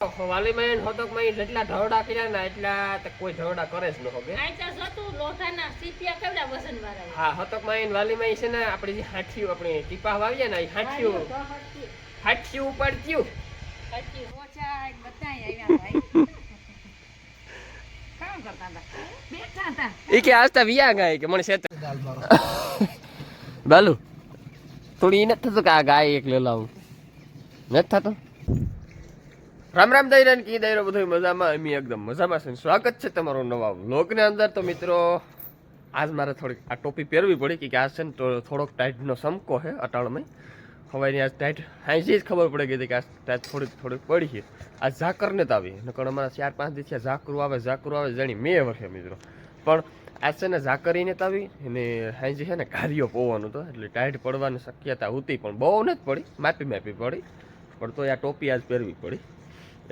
વાલીમાં હોતકમાં જેટલા ઢવડા કર્યા ને એટલા કોઈ ઢવડા કરે જ ન હોગે આયતા સીપિયા કેવડા વસન વાળા હા હોતકમાં વાલીમાં છે ને આપણે જે હાંઠિયું આપણે ટીપા વાવીએ ને એ હાંઠિયું હાંઠિયું ઉપાડ્યું એ કે આજતા વિયા ગાય કે મને શેત બાલુ થોડી નથી થતું કે આ ગાય એક લઈ નથી થતું? રામ રામ દઈ કી દઈરો બધું મજામાં? અમે એકદમ મજામાં છે સ્વાગત છે તમારો નવા વ્લોગની અંદર. તો મિત્રો, આજ મારે થોડીક આ ટોપી પહેરવી પડી કે આ છે ને થોડોક ટાઈટનો સમકો છે અટાળમાં હવાની આજ ટાઈટ હાંસી જ ખબર પડી ગઈ હતી કે આ ટાઈટ થોડીક થોડીક પડી છે. આ ઝાકર ને આવી. નકર અમારા ચાર પાંચ દિવસ ઝાકરું આવે ઝાકરું આવે, જાણી મેં વર્ષે મિત્રો. પણ આજ છે ને ઝાકરી ને આવી અને હાંજી છે ને કાર્યો પોવાનું તો, એટલે ટાઈટ પડવાની શક્યતા હતી, પણ બહુ નથી પડી. માપી માપી પડી. પણ તો આ ટોપી આજ પહેરવી પડી.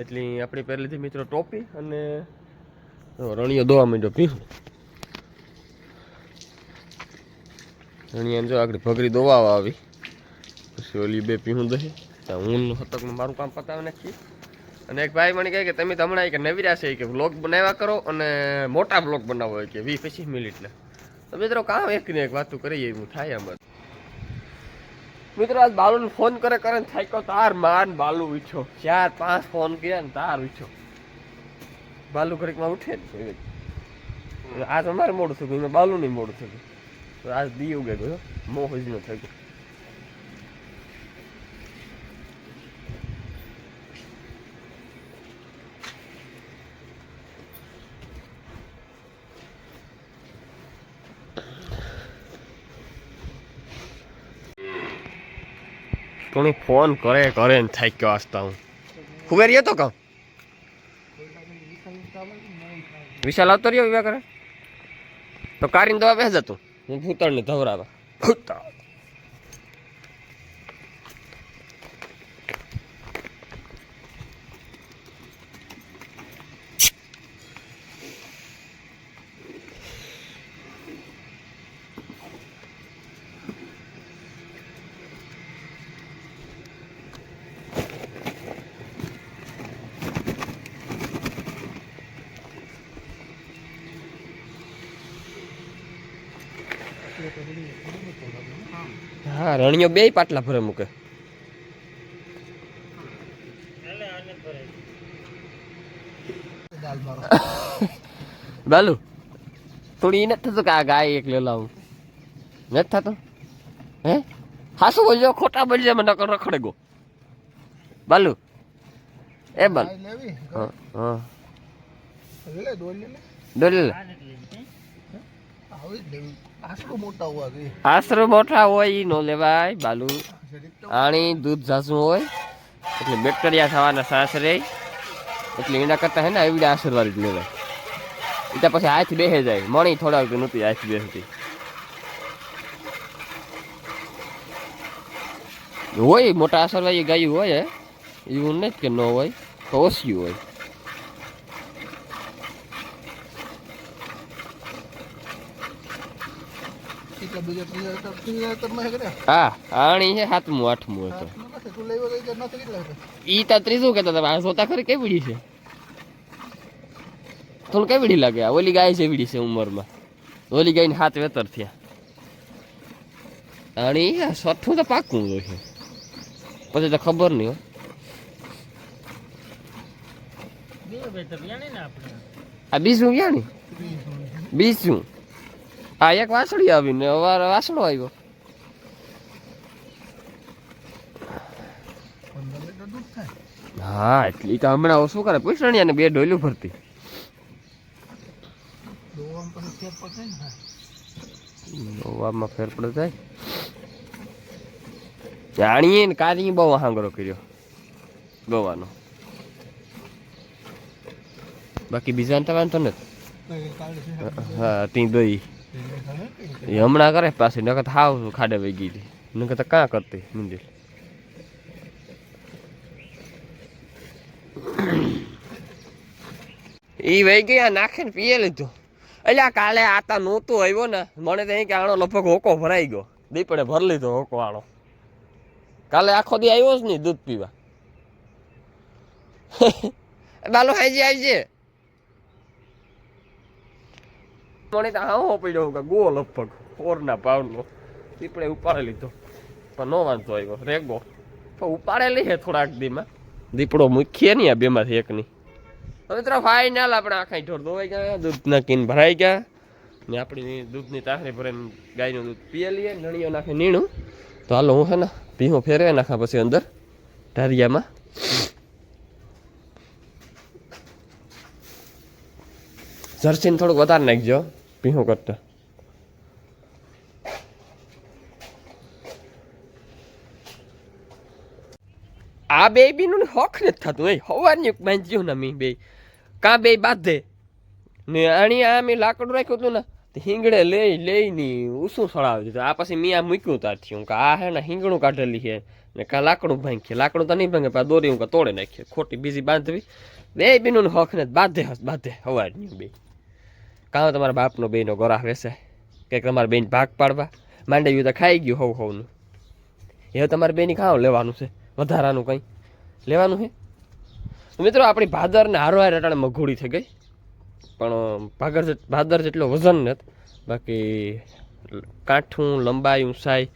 એટલે આપણે પહેલેથી મિત્રો ટોપી અને રણિયો દોવા માંડ્યો પીવું રણિયાને જો આગળ ભગરી દોવા આવી. પછી ઓલી બે પીહું દહી. ત્યાં હું હતકમાં મારું કામ પતાવી નાખીએ. અને એક ભાઈ મને કહે કે તમે હમણાં કે નવીરા છે કે બ્લોગ બનાવ્યા કરો અને મોટા બ્લોગ બનાવો કે વીસ પચીસ મિનિટના. તો મિત્રો કામ એક ને એક વાતું કરીએ, એવું થાય આમાં મિત્રો, આજ બાલુને ફોન કરે કરે ને થાક્યો તાર માન બાલુ ઉઠ્યો ચાર, પાંચ ફોન કર્યા ને તાર ઉઠ્યો બાલુ ઘડીકમાં ઉઠે તો આજ અમારે મોડું થયું મેં બાલુ નહીં મોડું થયું. આજ દી ઉગે ગયો મોહ જ ન થઈ ગયો કોણી ફોન કરે કરે ને થાક્યો આસ્તા હું ખુબેર તો કામ વિશાલ આવતો રહ્યો વિવાહ કરે તો કારીને દવા બેસ જતું હું ભૂતળને ધવરાવા. ભૂતળ હા રણિયો બે પાટલા ભરે મૂકે. બાલુ થોડી નથી થતું કે આ ગાય એક લે લાવું? નથી થતું? હે? હાસું બોલજો ખોટા બોલજો મને રખડે ગો. બાલુ એ બાલ. હા હા. દોરી લે. દોરી લે. આવી જ લેવી. આશરો મોટા હોય એ નો લેવાય, બાલુ. આણી દૂધ ઝાસું હોય, એટલે બેક્ટેરિયા થવાના સાસ રહે એટલે એના કરતાં હે ને એવી આશીર્વાદ લેવાય. એટલે પછી હાથ બેસે જાય. મણી થોડા વખત નહોતી હાથ બેસતી હોય મોટા આશીર્વાદ ગાયું હોય એવું નથી કે ન હોય, તો ઓછી હોય કેટલા બીજા ત્રીજા એકર ત્રીજા એકરમાં કરે હા આણી છે સાતમું આઠમું હતું. ઈ તો ત્રીજું કહેતા હતા આ સોતા ખરી કેવડી છે? થોડું કેવડી લાગે ઓલી ગાય જેવડી છે ઉંમરમાં. ઓલી ગાયને હાથ વેતર થયા. આણી સઠું તો પાકું છે. પછી તો ખબર નહીં હો. આ બીજું ક્યાં ને બીજું. આ એક વાસળી આવીને અવાર વાસણો આવ્યો. હા, એટલે તો હમણાં શું કરે? પૂછણી અને બે ડોલું ભરતી. દોવામાં ફેર પડે થાય. જાણીએ ને કારી બહુ હાંગરો કર્યો. દોવાનો. બાકી બીજા તો વાંધો નથી. હા કાઢે હા તી દઈ એ હમણાં કરે પાછી, નકર તો હાવ ખાડે વહી ગઈ હતી. નકર તો કાં કરતી મંદિર ઈ વહી ગયા નાખે ને પીએ લીધું. એટલે કાલે આતા નહોતું આવ્યો ને, મને તો કે આનો લગભગ હોકો ભરાઈ ગયો. દીપડે ભરી લીધો હોકો આણો કાલે આખો દી આવ્યો જ નહીં દૂધ પીવા. બાલો હાઈજી આવજે. મને તો આવો પડ્યો કે ગો લગભગ ફોરના પાવનો. પીપળે ઉપાડી લીધો. પણ નો વાંધો આવ્યો. રેગો. તો ઉપાડેલી છે થોડાક દીમાં. દીપડો મુખ્ય નહીં આ બેમાંથી એકની. હવે તો ફાઇનલ આપણે આખા ઢોર ધોવાઈ ગયા, દૂધના કીન ભરાઈ ગયા. ને આપણી દૂધની તાખરી ભરીને ગાયનું દૂધ પીએ લઈએ, નળીઓ નાખે નીણું. તો હાલો હું છે ને ભીમો ફેરવે નાખા પછી અંદર ઢારિયામાં. જર્સીને થોડુંક વધારે નાખજો. ભીહું કરતા આ બે બીનું હોખ નથી થતું એ હવાની બાંધ્યું ને મી બે કા બે બાંધે? ને આણી આ મેં લાકડું રાખ્યું હતું ને હિંગડે લઈ, લઈને ઉસું સળાવી દીધું. આ પછી મેં આ મૂક્યું ત્યારથી. હું કે આ હે ને હિંગણું કાઢેલી છે ને કા લાકડું ભાંગીએ. લાકડું તો નહીં ભાંગે દોરી હું તોડે નાખીએ. ખોટી બીજી બાંધવી. બે બીનું હોખ ને બાંધે બાંધે હવાની બે કાં તમારા બાપનો બેનો ગોરા વેસે કે તમારા બેન ભાગ પાડવા. માંડવ્યું તો ખાઈ ગયું હવ હોવનું એ તમારે બેની ખાવ લેવાનું છે, વધારાનું કંઈ. લેવાનું છે? મિત્રો, આપણી ભાદર ને હારો હાર અટાણે મઘોડી થઈ ગઈ. પણ ભાગર ભાદર જેટલો વજન નથી. બાકી કાંઠું લંબાઈ ઊંચાઈ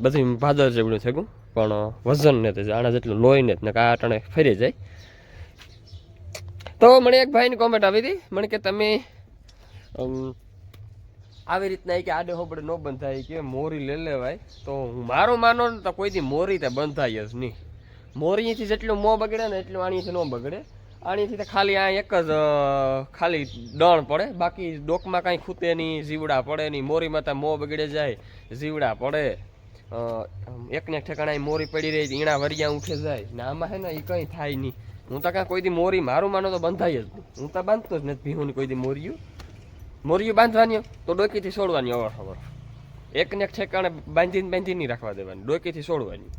બધી ભાદર જેવડું થઈ ગયું. પણ વજન નથી આના જેટલું લોહી નથી કાં અટાણે ફરી જાય. તો મને એક ભાઈની કોમેન્ટ આવી હતી. મને કે તમે આવી રીતના કે આડે હોબડે ન બંધાય કે મોરી લઈ લેવાય તો હું મારું માનો ને તો કોઈ દી મોરી તે બંધાય જ નહીં. મોરીથી જેટલું મોં બગડે ને એટલું આણીથી ન બગડે. આણીથી તો ખાલી આ એક જ ખાલી દણ પડે. બાકી ડોકમાં કાંઈ ખૂતે નહીં જીવડા પડે નહીં. મોરીમાં તો મોં બગડે જાય જીવડા પડે. એકને ઠેકાણા મોરી પડી રહી ઈણા વરિયા ઉઠે જાય. ને આમાં હે ને એ કંઈ થાય નહીં. હું તો કાંઈ કોઈ દી મોરી મારું માનો તો બંધાય જ નહીં. હું તો બાંધતો જ નથી હું કોઈ દી મોરિયું. મોરિયું બાંધવાની તો ડોકીથી છોડવાની અવાર ખબર એકને એક ઠેકાણે બાંધીને બાંધી નહીં રાખવા દેવાની, ડોકીથી છોડવાની.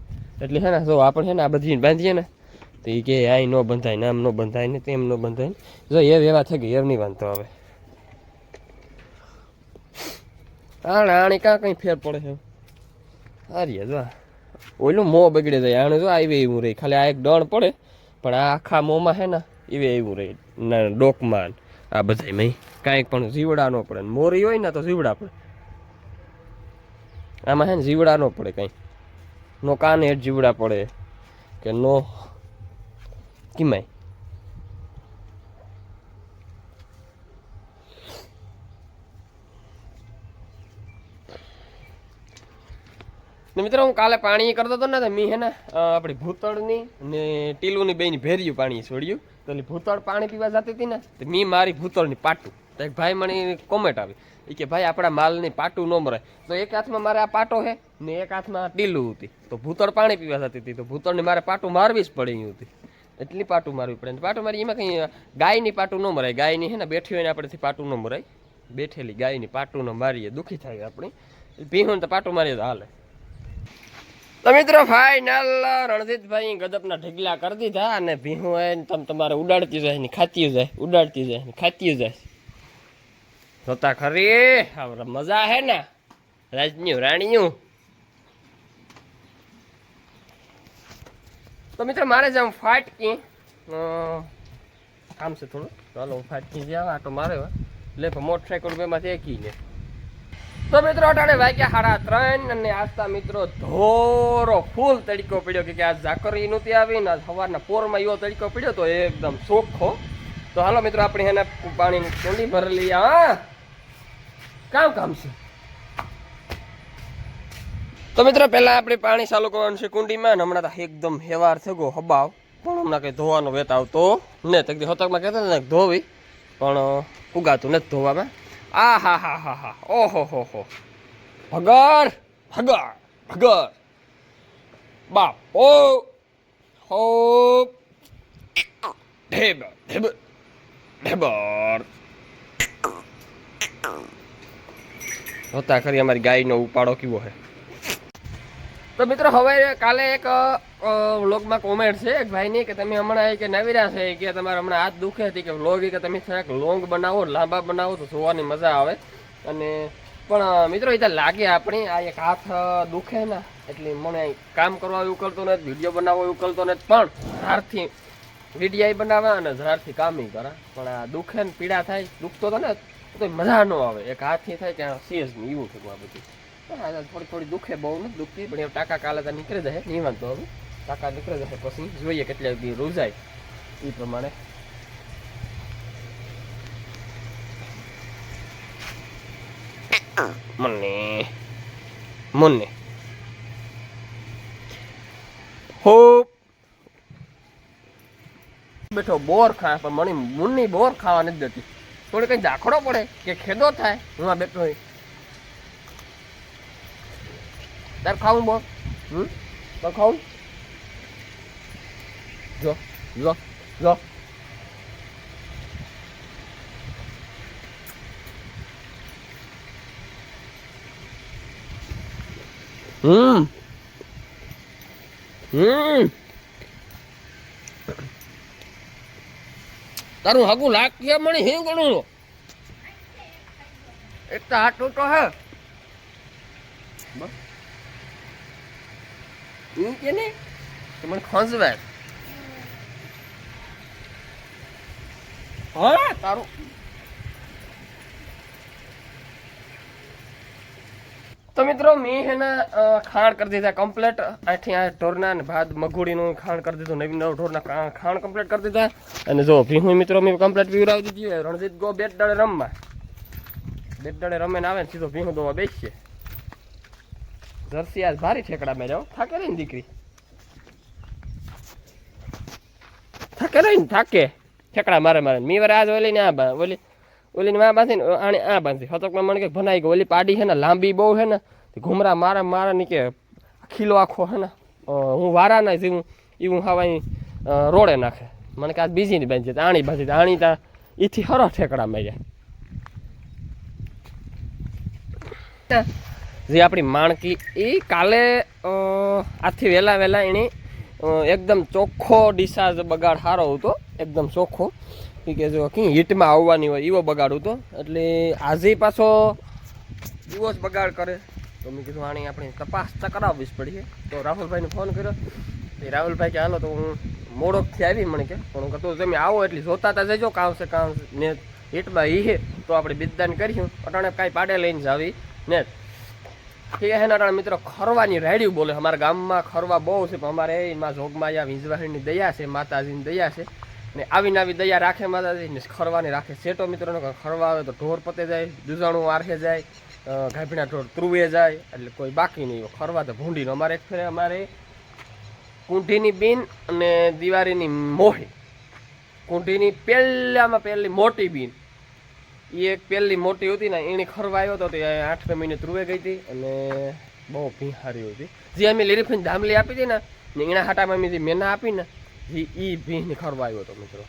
એટલે હે ને, જો આપણે હે ને આ બધી બાંધીએ ને, તો એ કે આ ન બંધાય ને આમ ન બંધાય ને તેમ ન બંધાય ને. જો એ એવા થઈ ગઈ, એમ નહીં બાંધતો હવે. આણે આણે કાં કંઈ ફેર પડે છે? હારીએ, જો ઓલું મોં બગડે જાય, આણે જો આવી એવું રહી. ખાલી આ એક દણ પડે, પણ આ આખા મોંમાં હે ને, એવે એવું રહે. ડોકમાં. આ બધાય કાંઈક પણ જીવડા ન પડે મોરી હોય ને તો જીવડા પડે. આમાં હે ને જીવડા ન પડે કાંઈ. નો કાને હેઠ જીવડા પડે. કે નો. કિમાય? ને મિત્રો, હું કાલે પાણી કરતો હતો ને, તો મેં હે ને આપણી ભૂતળની ને ટીલુની બેની ભેર્યું પાણી છોડ્યું. તો ભૂતળ પાણી પીવા જતી હતી ને, તો મેં મારી ભૂતળની પાટું. તો એક ભાઈ મને કોમેન્ટ આવી. એ કે, ભાઈ, આપણા માલની પાટું ન મરાય તો એક હાથમાં મારે આ પાટો હે, ને એક હાથમાં ટીલું હતી. તો ભૂતળ પાણી પીવા જતી હતી. તો ભૂતળની મારે પાટું મારવી જ પડી હતી. એટલી પાટું મારવી પડે. પાટું મારી એમાં કંઈ ગાયની પાટું ન મરાય. ગાયની હે ને, બેઠી હોય ને આપણેથી પાટું ન મરાય. બેઠેલી ગાયની પાટું ન મારીએ. દુઃખી થાય આપણી. ભીહું તો પાટું મારીએ તો હાલે. તો મિત્રો ફાઇનલ રણજીતભાઈ ગદપના ઢગલા કરી દીધા અને ભીહું હોય ને તમે તમારે ઉડાડતી જાય ને ખાતી જાય ઉડાડતી જાય ને ખાતી જાય. જોતા ખરી? મજા હે ને? રાજન્યુ રાણીયું. તો મિત્રો મારે જેમ ફાટકી અ, કામ છે થોડું. ચાલો હું ફાટકી જ્યાં આટો મારે લે મોટરસાયકલ રૂપિયામાંથી એકી ને તો મિત્રો, અટાણે વાગ્યા સાડા ત્રણ અને આસ્તા મિત્રો ધોરો ફૂલ તડકો પડ્યો કે આ ઝાકરી નહોતી આવી ને આજ સવારના પોરમાં એવો તડકો પડ્યો તો એકદમ ચોખ્ખો. તો હાલો મિત્રો, આપણે એને પાણીની કુંડી ભરેલી હા. કામ કામ છે. તો મિત્રો, પહેલાં આપણે પાણી ચાલુ કરવાનું છે કુંડીમાં અને હમણાં તો એકદમ હેવાર થઈ ગયો હબાવ. પણ હમણાં કંઈ ધોવાનો વેત આવતો ને. તકદી હતકમાં કહેતા ને ધોવી, પણ ઉગાતું નથી ધોવામાં. આ હા હા હા હા ઓહો હો હો ભગર ભગર ભગર બાપ ઓ હો ઢેબર ઢેબર ઢેબર હોતા ખરી અમારી ગાયનો ઉપાડો કેવો છે તો મિત્રો, હવે કાલે એક વ્લોગમાં કોમેન્ટ છે એક ભાઈની કે તમે હમણાં કે નવીરા છે કે તમારે હમણાં હાથ દુખે હતી કે વ્લોગ કે તમે થોડાક લોંગ બનાવો, લાંબા બનાવો તો જોવાની મજા આવે. અને, પણ મિત્રો, એ તો લાગે આપણી, આ એક હાથ દુખે ને, એટલે મને કામ કરવા ઉકલતો નથી વીડિયો બનાવવા ઉકલતો નથી, પણ ધારથી વિડીયા બનાવે અને જરારથી કામી કરે. પણ આ દુખે ને પીડા થાય, દુખતો તો ને તો મજા ન આવે. એક હાથથી થાય કે સીએસ એવું થયું આ બધું. થોડી થોડી દુખે બહુ નથી દુખતી, પણ એ ટાકા કાલે તો નીકળી જાય નહીં વાંધો હવે. ટાકા નીકળી જશે પછી જોઈએ કેટલા દી રોજાય એ પ્રમાણે. મને મને હો બેઠો બોર ખાય, પણ મને મુન્ની બોર ખાવા નથી દેતી. થોડી કઈ ઝાખડો પડે કે ખેદો થાય, હું આ બેઠો હોય તાર ખાવું બોર હમ તો ખાવું જો જો જો હમ હમ તારું હગું લાગ કે મને હિં ગણું એક તો હાથ ટૂટો હે બસ ઈ કે ને તો મને હા? તારું. તો મિત્રો મેં હે ને ખાણ કરી દીધા કમ્પ્લેટ આથી આ ઢોરના ને ભાત મગોડીનું ખાણ કરી દીધું નવી નવ ઢોરના ખાણ કમ્પ્લેટ કરી દીધા. અને જો ભીહું મિત્રો મેં કમ્પ્લેટ પીવડાવી દીધી. રણજીત ગો બેટ દળે રમવા. બેટ દળે રમે ને આવે ને સીધો ભીહું દોવા બેસીએ. જર્સી આજ ભારી ઠેકડા મેળ્યો. થાકે રહી ને દીકરી? થાકે રહી ને થાકે? ઠેકડા મારે મારે મી વારે આજ ઓલી ને આ ઓલી ઓલીને માં બાંધી ને આણે આ બાંધી. હતકમાં મને કે ભનાઈ ગયો ઓલી પાડી છે ને, લાંબી બહુ છે ને. ઘુમરા મારા મારા ની કે ખીલો આખો છે ને. હું વારા ના જેવું એવું હવાઈ રોડે નાખે. મને કે આજ બીજી ની બાંધી આણી બાંધી આણી તા એથી હરો ઠેકડા મેં જે આપણી માણકી, એ કાલે આથી વહેલા વહેલા એણે એકદમ ચોખ્ખો ડિસાર્જ બગાડ સારો હતો, એકદમ ચોખ્ખો. કે જો કઈ હીટમાં આવવાની હોય એવો બગાડ હતો. એટલે આજે પાછો જ બગાડ કરે. તો મેં કીધું, આની આપણે તપાસ કરાવવી જ પડી તો રાહુલભાઈને ફોન કર્યો. એ રાહુલભાઈ કે, હાલો, તો હું મોડોકથી આવી. મને કે, પણ હું તમે આવો એટલે જોતા તા જજો કામ છે કામ ને હીટમાં હે, તો આપણે બિદ્દાન કરીશું. અટાણે કાંઈ પાડે લઈને જ આવી, ને એ છે નારાયણ મિત્રો, ખરવાની રાડ્યું બોલે. અમારા ગામમાં ખરવા બહુ છે, પણ અમારે એમાં જોગમાયા વિંજવાહીની દયા છે, માતાજીની દયા છે. ને આવીને આવી દયા રાખે માતાજી ખરવાની રાખે. સેટો મિત્રોને ખરવા આવે તો ઢોર પતે જાય, દુજાણું આરખે જાય ગાભીના ઢોર ત્રુવે જાય, એટલે કોઈ બાકી નહીં. ખરવા તો ભૂંડીનો. અમારે એક ફેરે અમારે કુંઢીની બીન અને દિવાળીની મોહી. કુંઢીની પહેલામાં પહેલી મોટી બીન. એ એક પહેલી મોટી હતી ને, એની ખરવા આવ્યો હતો તે આઠમે મહિને ધ્રુવે ગઈ હતી અને બહુ ભીહારી હતી. જે અમે લીરીફીને ધામલી આપી હતી ને એના હાટામાં અમે જે મેના આપી ને એ ઈ ભીંની ખરવા આવ્યો હતો મિત્રો.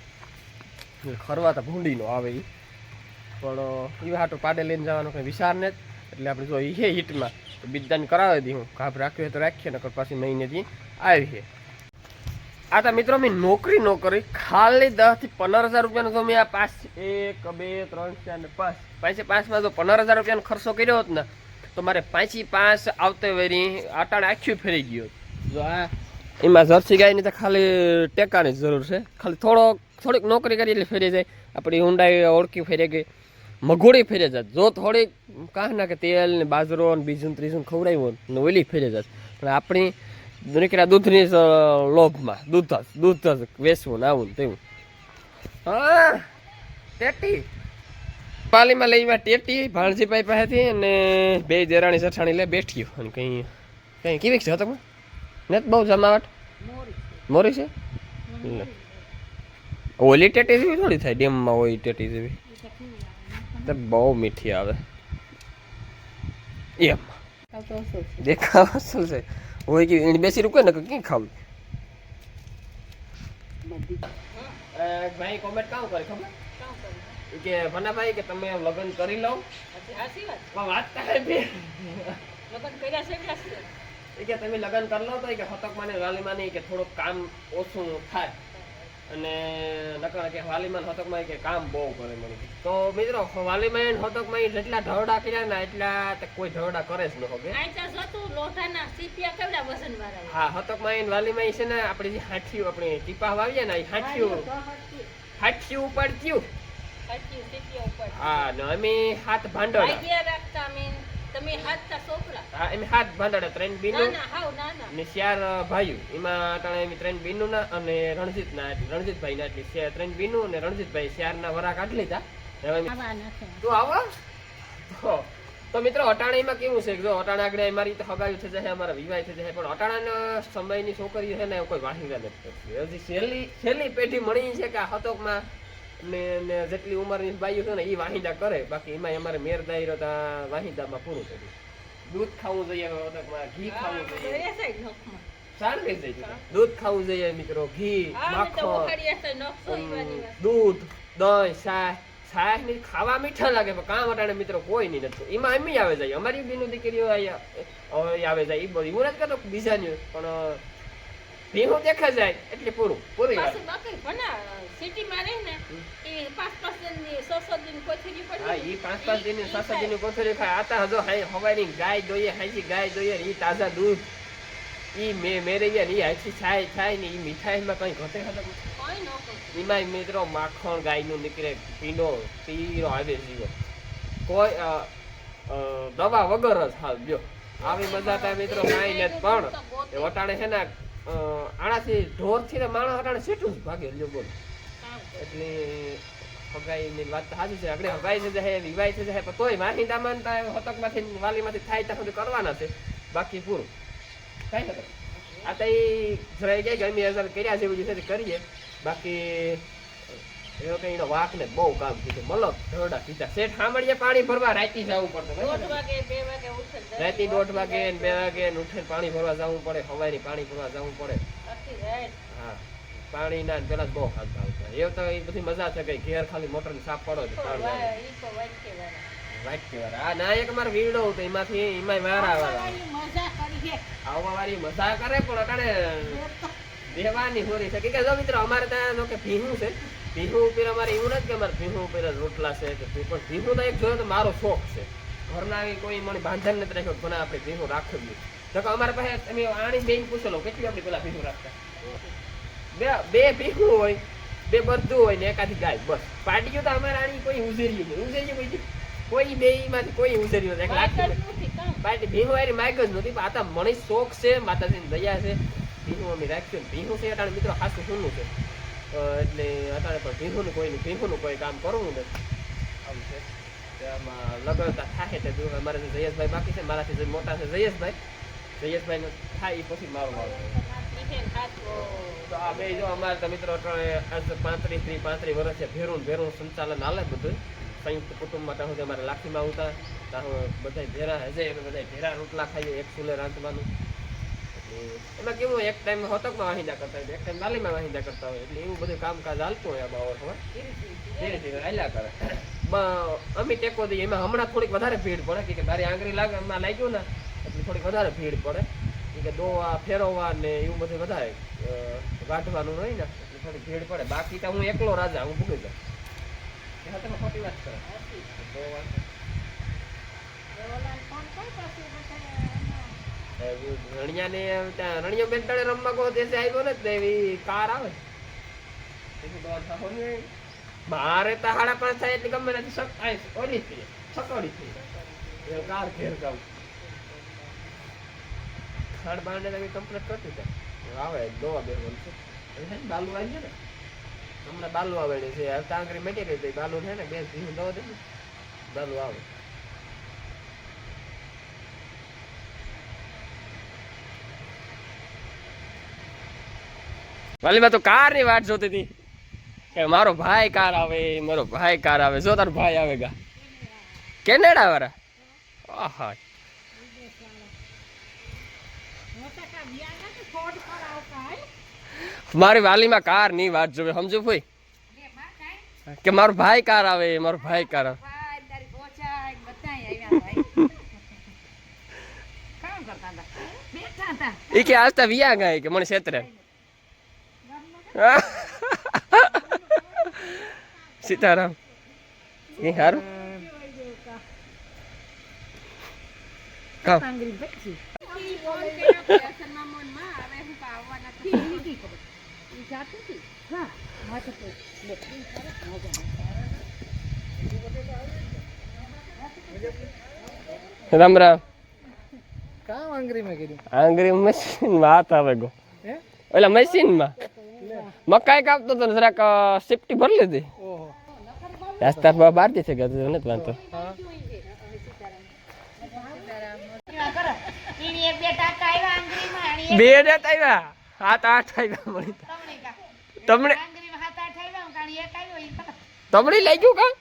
ખરવા તો ભૂંડીનો આવે એ પણ એ હાટો પાડે લઈને જવાનો કંઈ વિચાર ને એટલે આપણે જો એ હિટમાં, તો બિદ્દાન કરાવી દી હું. કાપ રાખ્યો તો રાખીએ, નકર પાછી મહિનેથી આવી છે આ તો મિત્રો, મેં નોકરી ન કરી. ખાલી દસથી પંદર હજાર રૂપિયાનો તો મેં આ પાસ એક, બે, ત્રણ, ચાર ને પાંચ, પાંચે પાંચમાં તો પંદર હજાર રૂપિયાનો ખર્ચો કર્યો હોત ને, તો મારે પાંચી પાંચ આવતે વેરી આટાણે આખ્યું ફેરી ગયો જો આ, એમાં જર્સી ગાયની તો ખાલી ટેકાની જરૂર છે. ખાલી થોડો થોડીક નોકરી કરી એટલે ફેરી જાય. આપણી ઊંડાઈ ઓળખી ફેરી ગઈ. મઘોડી ફેરી જાય જો થોડીક કાં ના કે તેલ ને બાજરો ને બીજું ત્રીજું ખવડાવ્યું ને ઓલી ફેરી જાય પણ આપણી નીકળ્યા દૂધની લોભમાં દૂધ જ દૂધ જ વેચવું ને આવું તેવું. હા ટેટી. પાલીમાં લઈ ટેટી ભાણજીભાઈ પાસેથી અને બે દેરાણી સઠાણી લે બેઠ્યું અને કંઈ કંઈ કેવી છે તમે ને બહુ જમાવટ? મોરી છે. ઓલી ટેટી જેવી થોડી થાય ડેમમાં હોય ટેટી જેવી. તો બહુ મીઠી આવે. એમ. દેખાવ અસલ છે. હોય કે એને બેસી રૂકે ને કે ક્યાં ખાવું? ભાઈ કોમેન્ટ કામ કરે ખબર? કે ભનાભાઈ કે તમે લગ્ન કરી લો સાચી વાત. કરે બે. લગ્ન કર્યા છે કે તમે લગ્ન કરી લો તો કે હતક માને વાલી માને કે થોડુંક કામ ઓછું થાય. અને નકર કે વાલીમાન હતકમાં કે કામ બહુ કરે મને તો મિત્રો વાલીમાન હતકમાં જેટલા ધરડા કર્યા ને એટલા તે કોઈ ધરડા કરે જ ન હોગે લોઢાના સીપિયા કેવડા. હા હતકમાં વાલીમાં છે ને આપણે જે હાઠિયું આપણે ટીપા વાવીએ ને હરખી. હાઠિયું ઉપાડ્યું હરખી સીપિયા ઉપર. હા ને અમે હાથ ભાંડો રાખતા mean તમે હાથતા છોકરા. હા એમ હાથ ભાંડોળા ત્રણ બીનું નાના, હાવ નાના. ને ચાર ભાઈઓ એમાં અટાણે એમ ત્રણ બીનું ના અને રણજીત ના રણજીતભાઈ ના એટલે ત્રણ બીનું અને રણજીતભાઈ ચાર ના વરા કાઢી લીધા હવે અમે- આવા નાખે. તું આવો તો તો મિત્રો અટાણીમાં કેવું છે જો અટાણા આગળ અમારી તો હગાઈ થઈ જાય અમારા વિવાહ થઈ જાય પણ અટાણાના સમયની છોકરીઓ છે ને કોઈ વાહિંગા નથી કરતી હજી છેલ્લી છેલ્લી પેઢી મળી છે કે આ હતોકમાં ને ને જેટલી ઉંમરની ભાઈઓ છે ને એ વાહિંદા કરે. બાકી એમાં અમારે મેર દાયરો તા વાહિંદામાં પૂરું થયું. દૂધ ખાવું જોઈએ ઘી ખાવું જોઈએ. દૂધ ખાવું જોઈએ મિત્રો ઘી માખણ. દૂધ દહીં શાહ છાશની ખાવા મીઠા લાગે પણ કામ અટાણે મિત્રો કોઈ નહીં નથી. એમાં એમ આવે જાય. અમારી બેનું દીકરીઓ આવે જાય. એ બધું હું નથી કરતો બીજાની પણ ભીનું દેખા જાય એટલે પૂરું પૂરી વાત. બાકી ભણા, સિટીમાં રહે ને, ઈ પાંચ પાંચ દિનની, સો સો દિન કોથળી પડી હા હોય. પાંચ કોથળી ખાય. આતા હજો હવાની ગાય જોઈએ હાઈજી ગાય જોઈએ ઈ તાજા દૂધ. ઈ મે મેરે ગયા ને છાય છાય થાય ને ઈ મીઠાઈમાં કઈ ઘટે ખતમ કોઈ ન મિત્રો માખણ ગાયનું નીકળે પીંડો પીરો આવે જીવો. કોઈ દવા વગર જ હાલ જો આવી બધા થાય મિત્રો કાંઈ નથી પણ. વટાણે છે ને અ, આનાથી ઢોરથી ને માણસ હટાણે સીટું જ ભાગે લ્યો બોલ. એટલે હગાઈની વાત સાચી છે. આગળ હગાઈ છે જાય વિવાહ છે જાય પણ તોય વાહિંદા દામાન હતકમાંથી વાલીમાંથી થાય ત્યાં સુધી કરવાના છે. બાકી પૂરું. કાંઈ નથી આ તો એ જરાય ગઈ અમે હજાર કર્યા છે એવું છે કરીએ. બાકી એવો કઈ એનો વાક ને બહુ કામ કીધું. મલક ઢોરડા કીધા. શેઠ સાંભળીએ પાણી ભરવા રાતી જવું વાગે રાતી દોઢ વાગે ને બે વાગે ને પાણી ભરવા જવું પડે હવાઈ પાણી ભરવા જવું પડે. હા. પાણી ના પેલા બહુ હાથ આવતા એ તો એ બધી મજા છે કે ઘેર ખાલી મોટર ને સાફ પડો છે પાણી આવે. આ ના એક મારે વીડો હતો એમાંથી એમાંય વારા કરીએ આવવા વાળી મજા કરે પણ અટાણે દેવાની હોરી છે. કે જો મિત્રો અમારે ત્યાં જો કે ભીહું છે. ભીહું ઉપર અમારે એવું નથી કે અમારે ભીહું ઉપર રોટલા છે કે પણ ભીહું તો એક જોયો તો મારો શોખ છે. ઘરના આવી કોઈ મને બાંધણ નથી રાખ્યો ઘણા આપણે ભીહું રાખવી તો કે અમારે પાસે તમે આણી બેન પૂછો લો કેટલી આપણે પેલા ભીહું રાખતા? બે બે ભીહું હોય બે બધું હોય ને એકાથી ગાય બસ. પાડ્યું તો અમારે આણી કોઈ ઉઝેર્યું નહીં. ઉઝેર્યું કોઈ કોઈ બે માંથી કોઈ ઉઝેર્યું નથી. એક વાત જ લાખ નથી કામ. બાકી ભીહું હારી માગ જ નથી પણ આ તો મને શોખ છે માતાજીની દયા છે. ભીહું અમે રાખ્યું. ભીહું છે મિત્રો ખાસું શું છે. એટલે અત્યારે પણ ભીહું કોઈ નહીં ભીહુંનું કોઈ કામ કરવું નથી. આમ છે? આમાં લગનતા થાય તે જો અમારે જે જયેશભાઈ બાકી છે મારાથી જે મોટા છે જયેશભાઈ જયેશભાઈ થાય એ પછી મારું આવે. તો આ બે જો અમારે તો મિત્રો આજ પાંત્રીસ ત્રીસ પાંત્રીસ વર્ષ છે ભેરું ભેરું સંચાલન હાલે બધું. સંયુક્ત કુટુંબમાં ત્યાં સુધી અમારે લાખીમાં આવતા ત્યાં બધા ભેરા હજે બધા ભેરા રોટલા ખાઈએ એક ચૂલે રાંધવાનું. એમાં કેવું એક ટાઈમ હોતકમાં વાહિંદા કરતા હોય એક ટાઈમ વાલીમાં વાહિંદા કરતા હોય એટલે એવું બધું કામકાજ હાલતું હોય આ બાવર ખબર ધીરે ધીરે હાલ્યા કરે. બ- અમે ટેકો દઈએ એમાં હમણાં થોડીક વધારે ભીડ પડે કે તારી મારી આંગળી લાગે એમાં લાગ્યું ને એટલે થોડીક વધારે ભીડ પડે. કે દોવા ફેરવવા ને એવું બધું વધારે ગાંઠવાનું હોય ને એટલે થોડીક ભીડ પડે. બાકી તો હું એકલો રાજા હું ભૂગી જાઉં. તમે ખોટી વાત કરો તો વાંધો ઓલા ફોન કર પાછું બધાએ એમાં. રણિયાને ત્યાં રણિયો બેન તળે રમવા ગયો દેશે આવ્યો ને તે એવી કાર આવે. મારે તો સાડા પાંચ થાય એટલે ગમે નથી આય ઓલી થઈ સકોડી થઈ એ કાર ઘેર જાઉં ખાડ બાંધે તો કમ્પ્લીટ કરતી હતા આવે દોવા બે છે. ને બાલુ આવી છે ને. હમણાં બાલુ આવે છે હવે તાંગરી મેટી રહી બાલુ છે ને બે ભીનું દો દે ને. બાલુ આવે. વાલીમાં તો કારની વાટ જોતી હતી કે મારો ભાઈ કાર આવે, મારો ભાઈ કાર આવે, જો તારો ભાઈ આવે ગા કેનેડા વાળા આહા. મારી વાલીમાં કારની વાત જોવે સમજો ભાઈ. કે મારો ભાઈ કાર આવે, મારો ભાઈ કાર આવે. એ કે આજતા વિયા ગયા કે મને ગામમાં સીતારામ એ સારું રામ રામ કામ આંગળીમાં કર્યું આંગરી મશીન વાત આવે ગો ઓલા મશીનમાં મકાઈ કાપતો તો જરાક સેફટી ભરી લીધી. ઓહો. રાસ્તા પર બહારથી છે કે નથી વાંધો. હા. ઈની એક બે ડેટ આવ્યા. હાથ આઠ આવ્યા મળી તમને. તમને લાગ્યું કા?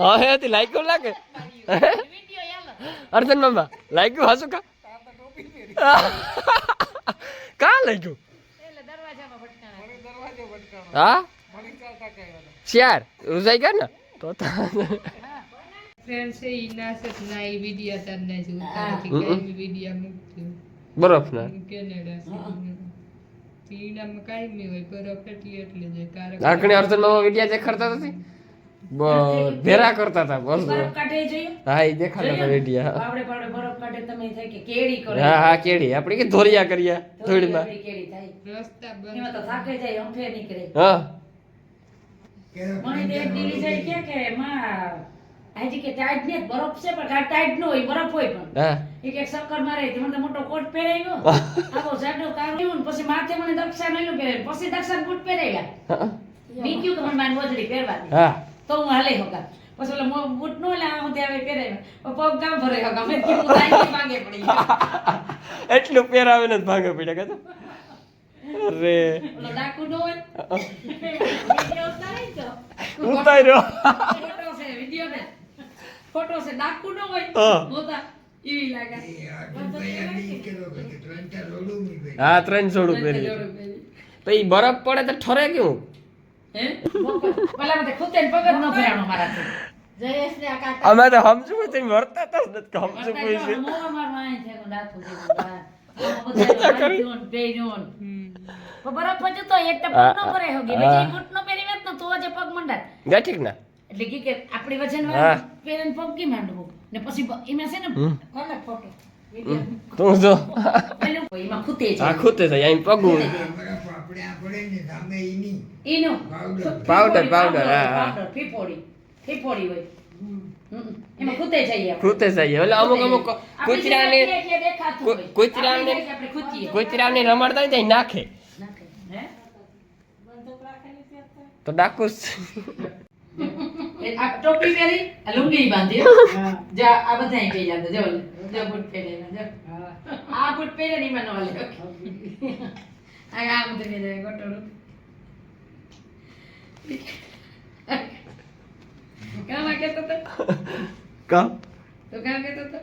હા હે લાગ્યું લાગે. અર્જન મામા લાગ્યું હાસું કા? કા લાગ્યું? હા? ચાર ઉજાઈ ગયા ને? તો બરફ ના કેનેડા ભેરા કરતા હતા બસ. બરફ હા એ દેખાડતા હતા રેડિયા આપણે પાવડે બરફ કાઢે તમે થાય કે કેડી કરે. હા હા કેડી આપણે કે ધોરિયા કર્યા ધૂળમાં. થોડી કેળી થાય. રસ્તા એમાં તો થાકે જાય અંફે નીકળે. હા. મને તે દીલી જાય કે કે માં આજે કે ટાઈટ ને બરફ છે પણ ટાઈટ નો હોય બરફ હોય પણ. હા. એક એક ચક્કર મારે તે મને મોટો કોટ પહેરાયો આવો જાડો કાઢ્યો ને પછી માથે મને દક્ષા મેલું પહેરે પછી દક્ષા બૂટ પહેરાયા કીધું કે મને મારી મોજડી પહેરવાની હા. તો હું હાલે હોગા. પછી ઓલા મો- બૂટ નો લે હું ત્યાં પહેરાવ્યા પગ કામ ભરે હોગા. મેં કીધું તાઈ ભાંગે પડી. એટલું પહેરાવે ને ભાંગે પડ્યા કે અરે. ઓલો ડાકુ નો હોય. ઉતારે તો. ઉતાર્યો. ફોટો છે વિડિયો ને. ફોટો છે ડાકુ નો હોય. હા. હોતા હા ત્રણ સોડું પહેરી. તો ઈ બરફ પડે તો ઠરે કેવું? અમે તો સમજવું તમે વર્તા તા નથી સમજવું છે. એટલે કે કે આપણી વજન પહેરીને પગ કી માંડવું ને પછી એમાં છે ને હમ. ફોટો તું જો. એમાં ખૂતે છે આ ખૂતે થાય અહીં પગું ઈનો. પાવડર, પાવડર, હા, ફીફોડી ફીફોડી હોય. એમાં ખૂતે જઈએ ખૂતે એટલે અમુક અમુક કૂતરાને. કૂતરાને-. કૂતરાને રમાડતા હોય તો નાખે. તો ડાકુ આ ટોપી પહેરી આ લુંગી બાંધી. જા આ બધા જાય જો બૂટ આ બૂટ પહેરે ની મને વાલે આ આ બધું પહેરે ગોટોડું કામ આ કહેતો તો કામ તો કામ કહેતો તો